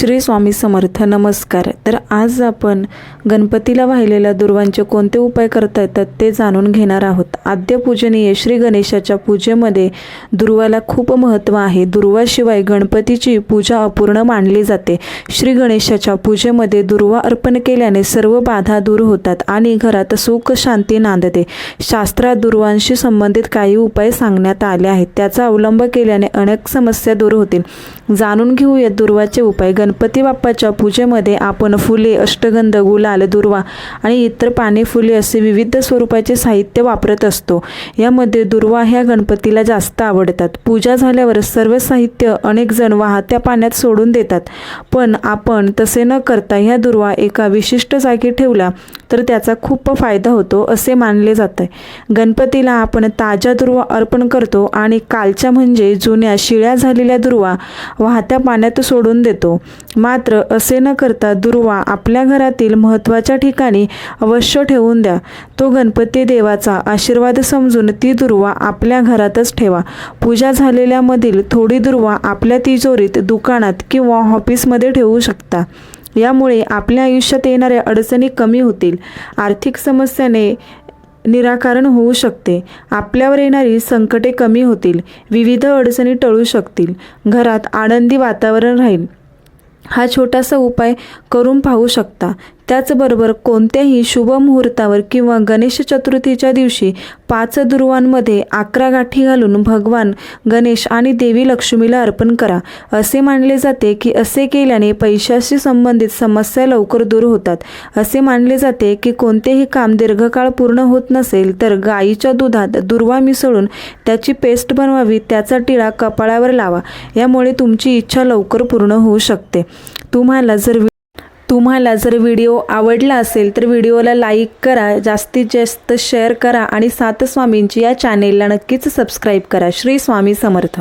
श्री स्वामी समर्थ नमस्कार. तर आज आपण गणपतीला वाहिलेल्या दुर्वांचे कोणते उपाय करता येतात ते जाणून घेणार आहोत. आद्य पूजनीय श्री गणेशाच्या पूजेमध्ये दुर्वाला खूप महत्त्व आहे. दुर्वाशिवाय गणपतीची पूजा अपूर्ण मानली जाते. श्री गणेशाच्या पूजेमध्ये दुर्वा अर्पण केल्याने सर्व बाधा दूर होतात आणि घरात सुख शांती नांदते. शास्त्रात दुर्वांशी संबंधित काही उपाय सांगण्यात आले आहेत. त्याचा अवलंब केल्याने अनेक समस्या दूर होतील. जाणून घेऊया दुर्वाचे उपाय. गण गणपती बाप्पाच्या पूजेमध्ये आपण फुले अष्टगंध गुलाल दुर्वा आणि इतर पाने फुले असे विविध स्वरूपाचे साहित्य वापरत असतो. यामध्ये दुर्वा ह्या गणपतीला जास्त आवडतात. पूजा झाल्यावर सर्व साहित्य अनेक जण वाहत्या पाण्यात सोडून देतात. पण आपण तसे न करता ह्या दुर्वा एका विशिष्ट जागी ठेवला तर त्याचा खूप फायदा होतो असे मानले जाते. गणपतीला आपण ताज्या दुर्वा अर्पण करतो आणि कालच्या म्हणजे जुन्या शिळ्या झालेल्या दुर्वा वाहत्या पाण्यात सोडून देतो. मात्र असे न करता दुर्वा आपल्या घरातील महत्त्वाच्या ठिकाणी अवश्य ठेवून द्या. तो गणपती देवाचा आशीर्वाद समजून ती दुर्वा आपल्या घरातच ठेवा. पूजा झालेल्यामधील थोडी दुर्वा आपल्या तिजोरीत दुकानात किंवा ऑफिसमध्ये ठेवू शकता. यामुळे आपल्या आयुष्यात येणाऱ्या अडचणी कमी होतील. आर्थिक समस्याने निराकरण होऊ शकते. आपल्यावर येणारी संकटे कमी होतील. विविध अडचणी टळू शकतील. घरात आनंदी वातावरण राहील. हा छोटासा उपाय करून पाहू शकता. त्याचबरोबर कोणत्याही शुभ मुहूर्तावर किंवा गणेश चतुर्थीच्या दिवशी पाच दुर्वांमध्ये अकरा गाठी घालून भगवान गणेश आणि देवी लक्ष्मीला अर्पण करा. असे मानले जाते की असे केल्याने पैशाशी संबंधित समस्या लवकर दूर होतात. असे मानले जाते की कोणतेही काम दीर्घकाळ पूर्ण होत नसेल तर गाईच्या दुधात दुर्वा मिसळून त्याची पेस्ट बनवावी त्याचा टिळा कपाळावर लावा. यामुळे तुमची इच्छा लवकर पूर्ण होऊ शकते. तुम्हाला जर तुम्हाला जर व्हिडिओ आवडला असेल तर व्हिडिओला लाईक करा जास्तीत जास्त शेअर करा आणि सातस्वामींची या चॅनेलला नक्कीच सबस्क्राईब करा. श्री स्वामी समर्थ.